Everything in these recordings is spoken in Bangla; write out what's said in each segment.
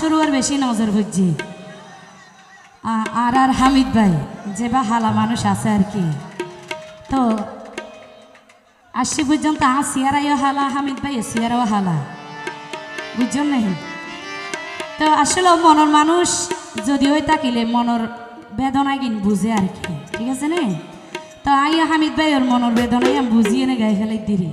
শুরু বেশি নজর বুঝছি। আর আর হামিদ ভাই, যে বা হালা মানুষ আছে আর কি। তো আসি পর্যন্ত আ, সিয়ারাইও হালা, হামিদ ভাই, সিয়ারাও হালা। বুঝছেন নেই? তো আসলে মনের মানুষ যদি ওই থাকিলে মনের বেদনা কিন বুঝে আর কি, ঠিক আছে নে তো আই হামিদ ভাই ওর মনের বেদনাই আমি বুঝিয়ে নে গাই ফেলাই দিরি।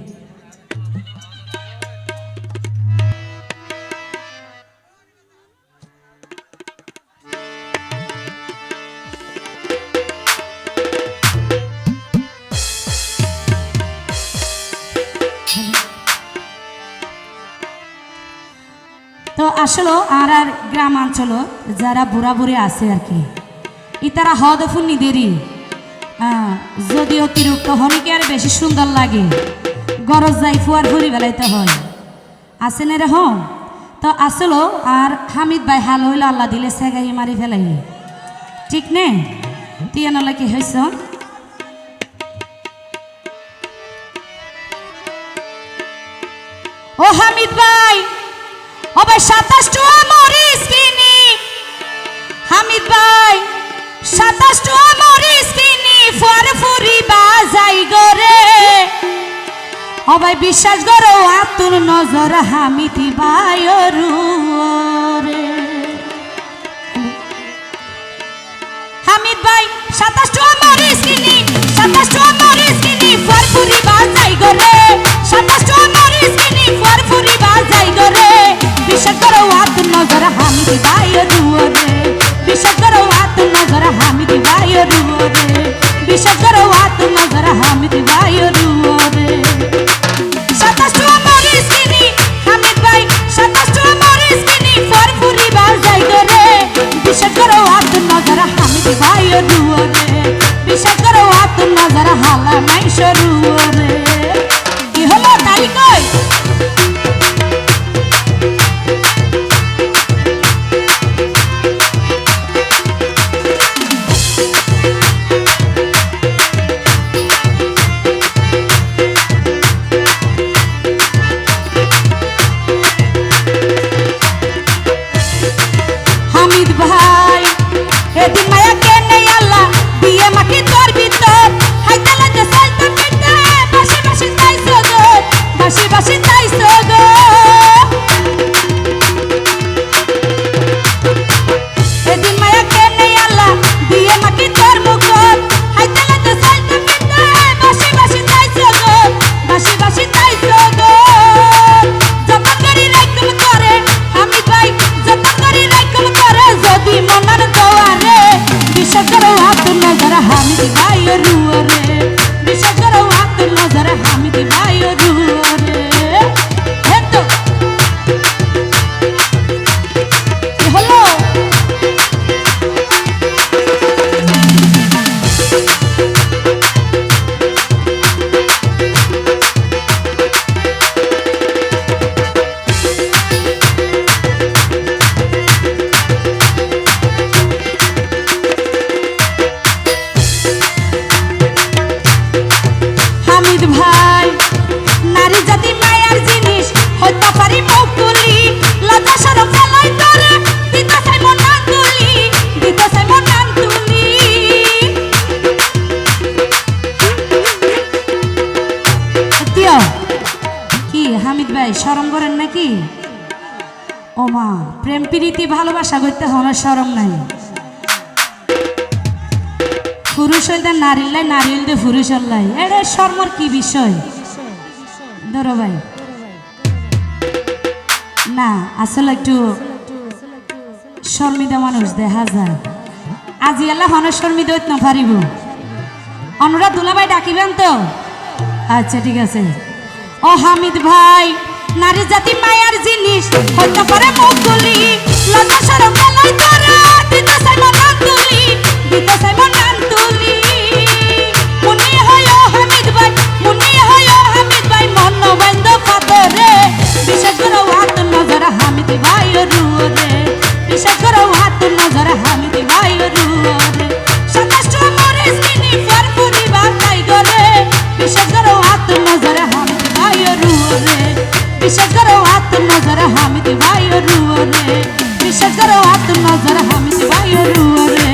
তো আসলে আর আর গ্রামাঞ্চল যারা বুড়া বুড়ি আছে আর কি। ই তারা হদ ফুন্নিদেরই যদি অতিরিক্ত হনিকে আর বেশি সুন্দর লাগে? গরজ যাই ফুয়ার ফুরি বেলাইতে হয়। আছে না রে হম তো আসলো আর হামিদ ভাই হাল হইল আল্লাহ দিলে সেগাই মারি ফেলাই। ঠিক নে? তুই এনালা কি হয়েছ ও হামিদ ভাই! ভাই সাতাশ টুয়া মরিস কিনি। হামিদ ভাই সাতাশ টুয়া মরিস কিনি, ফুয়ার ফুরি বাজাই গরে। ও বিশ্বাস করো, আতুর নজর হামিদি ভাই রে হামিদ ভাই সাতাশ টুয়া মরিস কিনি সাতাশ আতুর নজর হামিদি ভাই রে বিশ্বাস করো আতুর নজর হামিদি ভাই রে বিশ্বাস করো আতুর নজর হামিদি ভাই রে সাতাশ টুয়া মরিস কিনি হামিদ ভাই সাতাশ টুয়া মরিস কিনি ফুয়ার ফুরি বাজাই গরে বিশ্বাস করো আতুর নজর হামিদি ভাই রে বিশ্বাস করো আতুর নজর হালা নাই সরু ভাই রুয়ারে ভাই। নারী জাতি মায়ার জিনিস, হইতে পারি মৌকুলি। লতা সরম ফেলাই করে দিতে চাই মন নান তুলি দিতে চাই মন তুলি কি, হামিদ ভাই, শরম করেন নাকি? ও মা প্রেম প্রীতি ভালোবাসা করতে হলো শরম নাই। পুরুষ হইলে নারীর লাই নারী হইলে পুরুষ লাই এটা শর্মর কি বিষয়? ধরো ভাই। না, আসলে একটু শর্মিদা মানুষ, দেখা যায়। আজি আল্লাহ হন শর্মিদা হইতে না পারিব। অনুরাধ দুলাভাই ডাকিবেন তো? আচ্ছা ঠিক আছে। ও হামিদ ভাই, নারী জাতি মায়ার জিনিস, হইতে পারে মুখ মুখগুলি লতা সরম গলাই তোরা, দিতে চাই মনান তুলি দিতে চাই মনান বিশ্বাস করো হাত নজর হামি দিবাইও রুও রে বিশ্বাস করো হাত নজর হামি দিবাইও রুও রে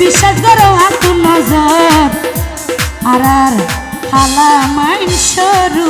বিশ্বাস করো হাত নজর আর আর হালা মাইন সরু